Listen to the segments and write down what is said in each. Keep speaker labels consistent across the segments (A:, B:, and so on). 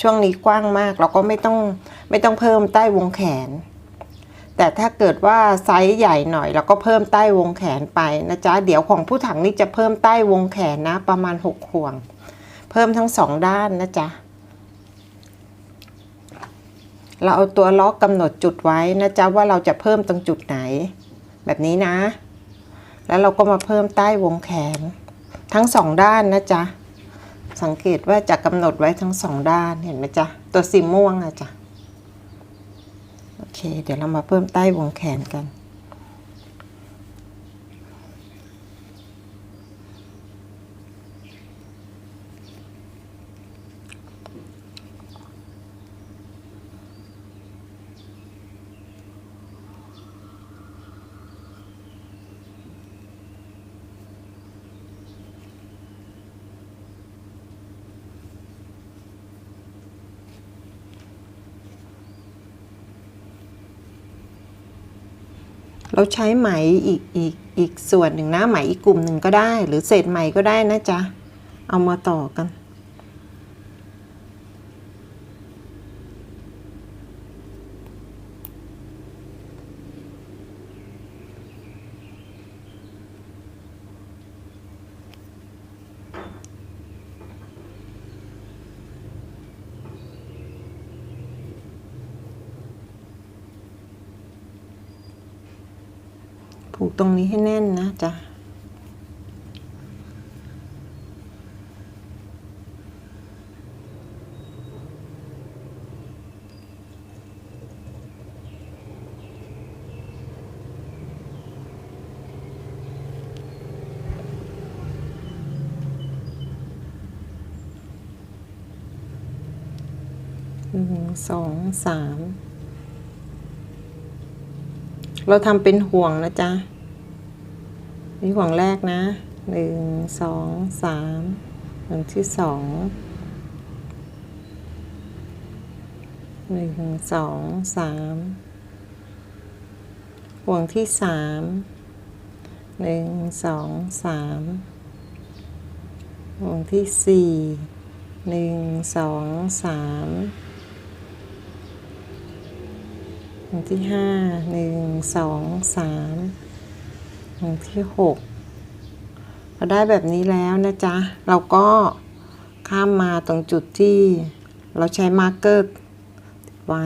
A: ช่วงนี้กว้างมาก เราก็ไม่ต้องไม่ต้องเพิ่มใต้วงแขน แต่ถ้าเกิดว่าไซส์ใหญ่หน่อยเราก็เพิ่มใต้วงแขนไปนะจ๊ะเดี๋ยวของผู้ถังนี่จะเพิ่มใต้วงแขนนะ ประมาณหกห่วง เพิ่มทั้งสองด้านนะจ๊ะเราเอาตัวล็อกกำหนดจุดไว้นะจ๊ะว่าเราจะเพิ่มตรงจุดไหน แบบนี้นะ แล้วเราก็มาเพิ่มใต้วงแขน ทั้งสองด้านนะจ๊ะ สังเกตว่าจะกำหนดไว้ทั้งสองด้านเห็นไหมจ๊ะ ตัวสีม่วงอะจ๊ะ โอเค เดี๋ยวเรามาเพิ่มใต้วงแขนกัน เราใช้ไหมอีกอีกอีกส่วนหนึ่งนะไหมอีกกลุ่มหนึ่งก็ได้ หรือเศษไหมก็ได้นะจ๊ะ เอามาต่อกัน ให้แน่นนะจ๊ะหนึ่งสองสามเราทำเป็นห่วงนะจ๊ะ นี่ห่วงแรกนะหนึ่งสองสามห่วงที่สองหนึ่งสองสามห่วงที่สามหนึ่งสองสามห่วงที่สี่หนึ่งสองสามห่วงที่ห้าหนึ่งสองสาม ห่วงที่หกพอได้แบบนี้แล้วนะจ๊ะ เราก็ข้ามมาตรงจุดที่เราใช้มาร์กเกอร์ไว้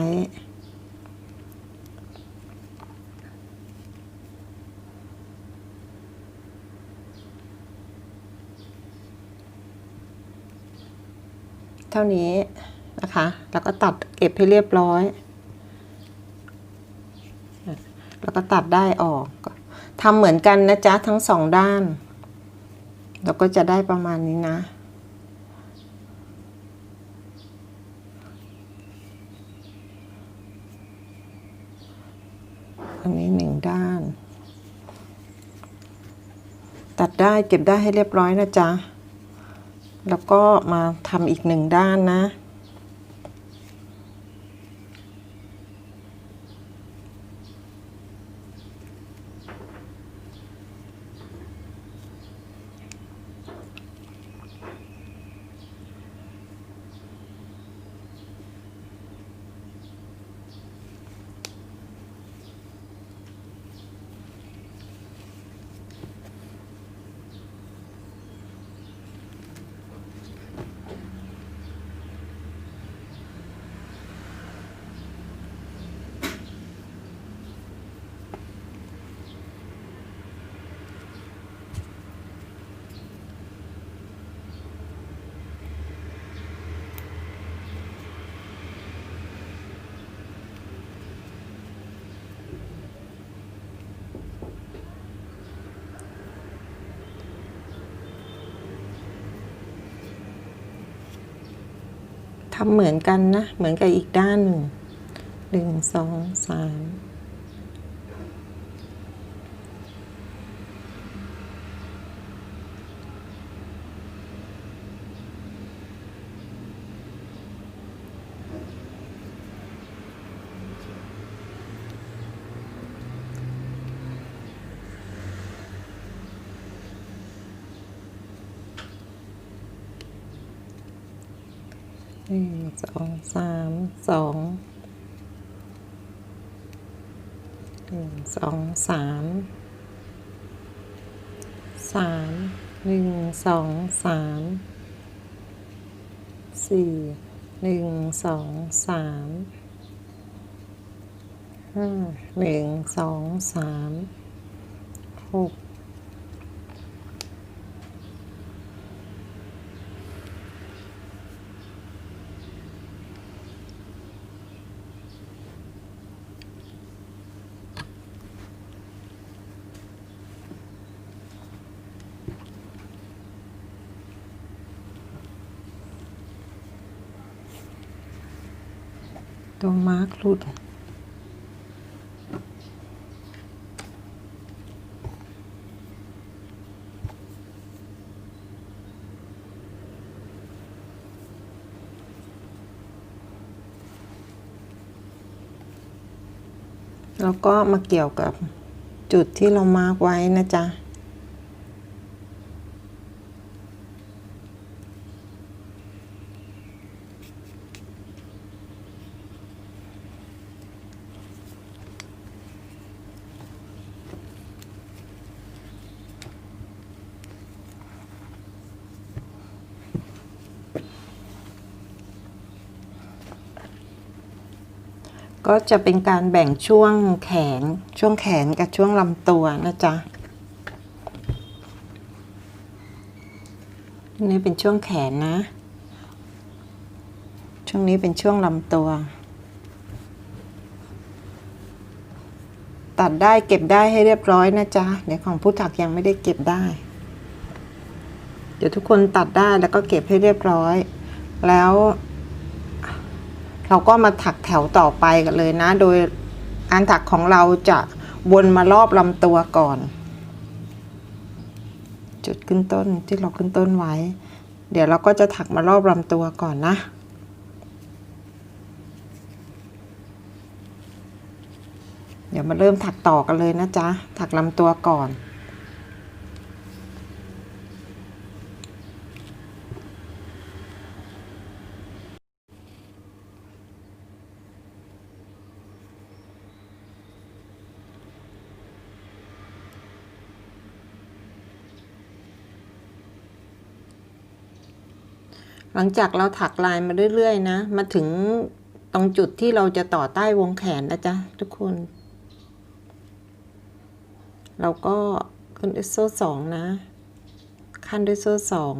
A: เท่านี้นะคะ แล้วก็ตัดเก็บให้เรียบร้อย แล้วก็ตัดได้ออก ทำเหมือนกันนะจ๊ะทั้งสองด้าน เราก็จะได้ประมาณนี้นะ อันนี้หนึ่งด้าน ตัดได้เก็บได้ให้เรียบร้อยนะจ๊ะ แล้วก็มาทำอีกหนึ่งด้านนะ ทำเหมือนกันนะ เหมือนกับอีกด้านหนึ่งหนึ่งสองสาม นึ่งสองสามสองหนึ่งสองสามสามหนึ่งสองสามสี่หนึ่งสองสามห้าหนึ่งสองสามหก ตัวมาร์กหลุดแล้วก็มาเกี่ยวกับจุดที่เรามาร์กไว้นะจ๊ะ ก็จะเป็นการแบ่งช่วงแขน ช่วงแขนกับช่วงลำตัวนะจ๊ะนี่เป็นช่วงแขนนะ ช่วงนี้เป็นช่วงลำตัว ตัดได้เก็บได้ให้เรียบร้อยนะจ๊ะเดี๋ยวของผู้ถักยังไม่ได้เก็บได้ เดี๋ยวทุกคนตัดได้แล้วก็เก็บให้เรียบร้อย แล้ว เราก็มาถักแถวต่อไปกันเลยนะ โดยการถักของเราจะวนมารอบลำตัวก่อน จุดขึ้นต้นที่เราขึ้นต้นไว้ เดี๋ยวเราก็จะถักมารอบลำตัวก่อนนะเดี๋ยวมาเริ่มถักต่อกันเลยนะจ๊ะ ถักลำตัวก่อน หลังจากเราถักลายมาเรื่อยๆนะ มาถึงตรงจุดที่เราจะต่อใต้วงแขนนะจ๊ะทุกคน เราก็ขึ้นด้วยโซ่สองนะ ขั้นด้วยโซ่สอง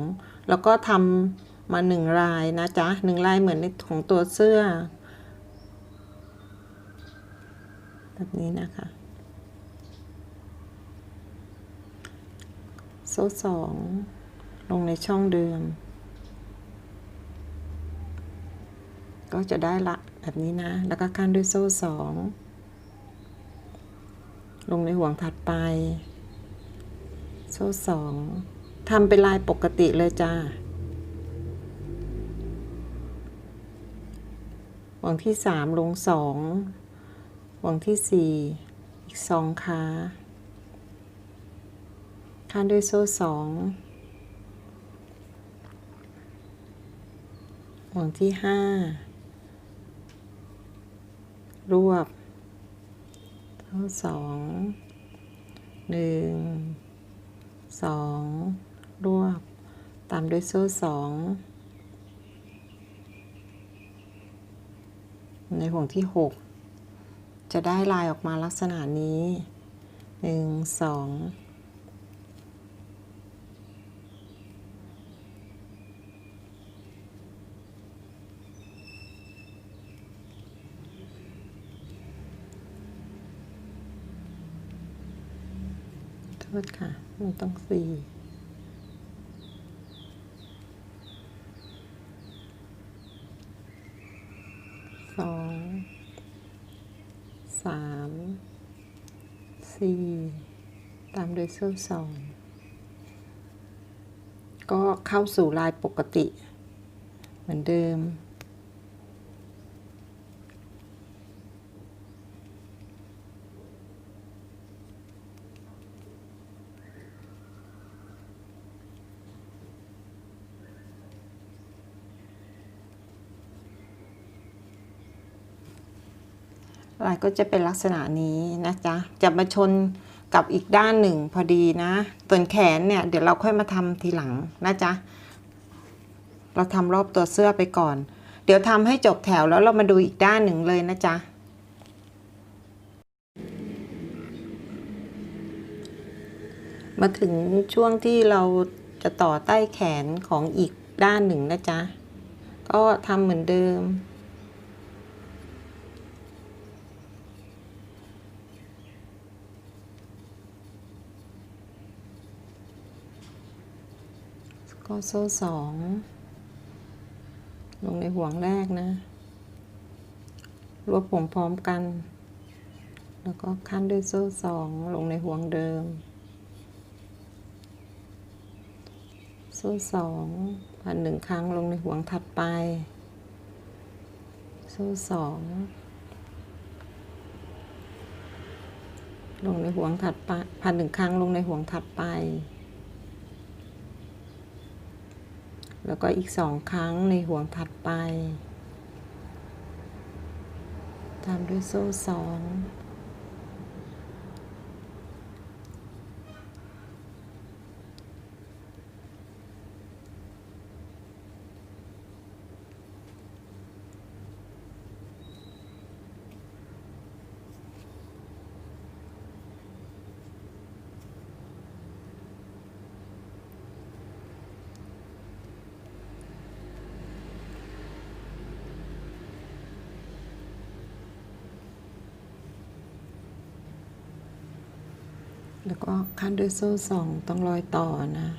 A: แล้วก็ทำมาหนึ่งลายนะจ๊ะหนึ่งลายเหมือนในของตัวเสื้อ แบบนี้นะคะ โซ่สองลงในช่องเดิม ก็จะได้ละแบบนี้นะ แล้วก็ขั้นด้วยโซ่สองลงในห่วงถัดไป โซ่สองทำเป็นลายปกติเลยจ้าห่วงที่สามลงสองห่วงที่สี่อีกสองขาขั้นด้วยโซ่สองห่วงที่ห้า รวบ ทั้งสองหนึ่งสองรวบ ตามด้วยโซ่สองในห่วงที่หกจะได้ลายออกมาลักษณะนี้หนึ่งสอง มัค่ะ มันต้องสี่สองสามสี่ตามด้วยโซ่สองก็เข้าสู่ลายปกติ เหมือนเดิม ลายก็จะเป็นลักษณะนี้นะจ๊ะจะมาชนกับอีกด้านหนึ่งพอดีนะส่วนแขนเนี่ยเดี๋ยวเราค่อยมาทำทีหลังนะจ๊ะเราทำรอบตัวเสื้อไปก่อน เดี๋ยวทำให้จบแถวแล้วเรามาดูอีกด้านหนึ่งเลยนะจ๊ะมาถึงช่วงที่เราจะต่อใต้แขนของอีกด้านหนึ่งนะจ๊ะ ก็ทำเหมือนเดิม ก็โซ่สองลงในห่วงแรกนะ รวบผมพร้อมกัน แล้วก็ขั้นด้วยโซ่สองลงในห่วงเดิม โซ่สองพันหนึ่งครั้งลงในห่วงถัดไป โซ่สองลงในห่วงถัดไปพันหนึ่งครั้งลงในห่วงถัดไป แล้วก็อีกสองครั้งในห่วงถัดไป ตามด้วยโซ่สอง แล้วก็ขั้นด้วยโซ่สองต้องรอยต่อนะ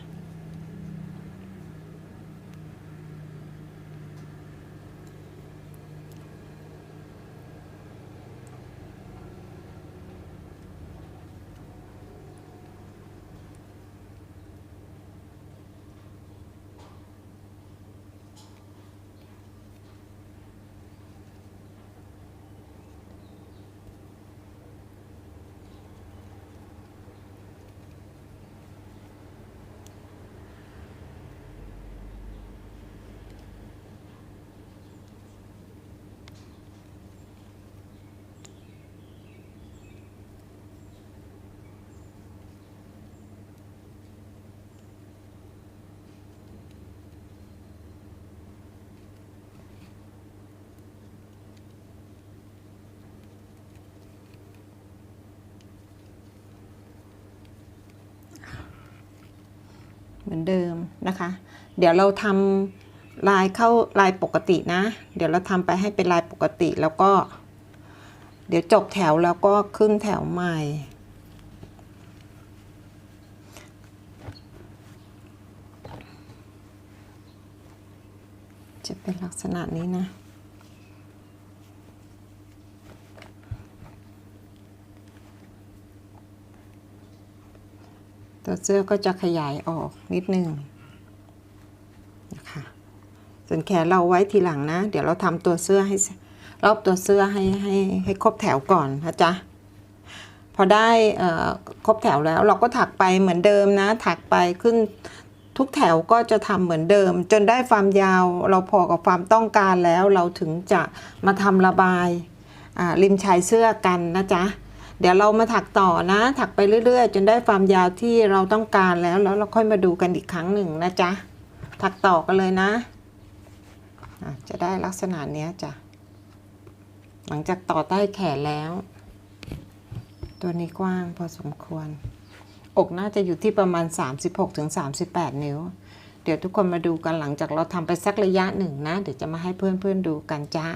A: มือนเดิมนะคะ เดี๋ยวเราทำลายเข้าลายปกตินะ เดี๋ยวเราทำไปให้เป็นลายปกติแล้วก็ เดี๋ยวจบแถวแล้วก็ขึ้นแถวใหม่จะเป็นลักษณะนี้นะ ตัวเสื้อก็จะขยายออกนิดนึงนะคะส่วนแขนเราไว้ทีหลังนะ เดี๋ยวเราทำตัวเสื้อให้รอบตัวเสื้อให้ให้ให้ครบแถวก่อนนะจ๊ะพอได้ครบแถวแล้วเราก็ถักไปเหมือนเดิมนะ ถักไปขึ้นทุกแถวก็จะทำเหมือนเดิม จนได้ความยาวเราพอกับความต้องการแล้วเราถึงจะมาทำระบายริมชายเสื้อกันนะจ๊ะ เดี๋ยวเรามาถักต่อนะ ถักไปเรื่อย ๆ จนได้ความยาวที่เราต้องการแล้วแล้วเราค่อยมาดูกันอีกครั้งหนึ่งนะจ๊ะถักต่อกันเลยนะจะได้ลักษณะเนี้ยจ้ะหลังจากต่อใต้แขนแล้ว ตัวนี้กว้างพอสมควร อกน่าจะอยู่ที่ประมาณ 36-38 นิ้ว เดี๋ยวทุกคนมาดูกันหลังจากเราทำไปสักระยะหนึ่งนะ เดี๋ยวจะมาให้เพื่อนๆดูกันจ้า